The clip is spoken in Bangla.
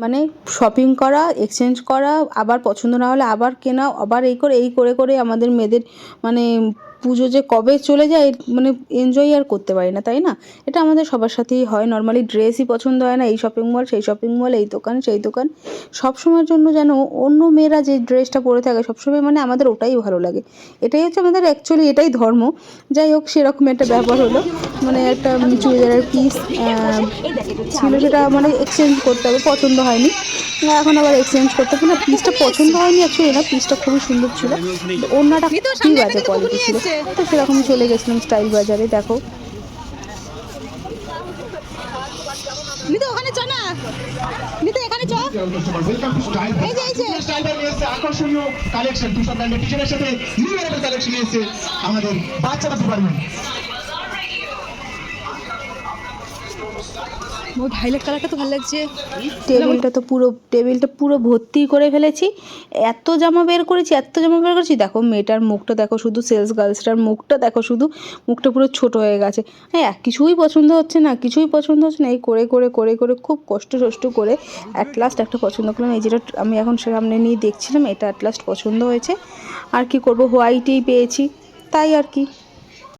মানে শপিং করা এক্সচেঞ্জ করা, আবার পছন্দ না হলে আবার কেনা, আবার এই করে এই করে করে আমাদের মেয়েদের মানে পুজো যে কবে চলে যায় মানে এনজয় আর করতে পারি না, তাই না? এটা আমাদের সবার সাথেই হয়। নর্মালি ড্রেসই পছন্দ হয় না, এই শপিং মল সেই শপিং মল এই দোকান, সেই দোকান। সব সময়ের জন্য যেন অন্য মেয়েরা যে ড্রেসটা পরে থাকে সবসময় মানে আমাদের ওটাই ভালো লাগে। এটাই হচ্ছে আমাদের অ্যাকচুয়ালি এটাই ধর্ম। যাই হোক, সেরকম একটা ব্যাপার হলো। মানে একটা চুড়িদারের পিস ছিল সেটা মানে এক্সচেঞ্জ করতে হবে, পছন্দ হয়নি। এখন আবার এক্সচেঞ্জ করতে হবে না পিসটা পছন্দ হয়নি অ্যাকচুয়ালি না পিসটা খুবই সুন্দর ছিল। অন্যটা খুবই বাজে কোয়ালিটি ছিল? তো সেরকম চলে গেছিলাম স্টাইল বাজারে দেখো। নিতে ওখানে চ না। নিতে এখানে চ। ওয়েলকাম টু স্টাইল এই যে, এই যে। আকর্ষণীয় কালেকশন টু ব্র্যান্ডের টি-শার্টের সাথে নিউ ইয়ারের কালেকশন এসেছে আমাদের বাচ্চারা ডিপার্টমেন্ট ওই ভাইলেট কালারটা তো ভালো লাগছে। টেবিলটা তো পুরো, টেবিলটা পুরো ভর্তি করে ফেলেছি। এত জামা বের করেছি, এত জামা বের করেছি। দেখো মেয়েটার মুখটা, দেখো শুধু সেলস গার্লসটার মুখটা, দেখো শুধু মুখটা পুরো ছোট হয়ে গেছে। হ্যাঁ কিছুই পছন্দ হচ্ছে না, কিছুই পছন্দ হচ্ছে না। এই করে করে করে করে, খুব কষ্ট সষ্ট করে অ্যাট লাস্ট একটা পছন্দ করলাম। এই যেটা আমি এখন সামনে নিয়ে দেখছিলাম, এটা অ্যাট লাস্ট পছন্দ হয়েছে। আর কি করব হোয়াইটেই পেয়েছি। তাই আর কি।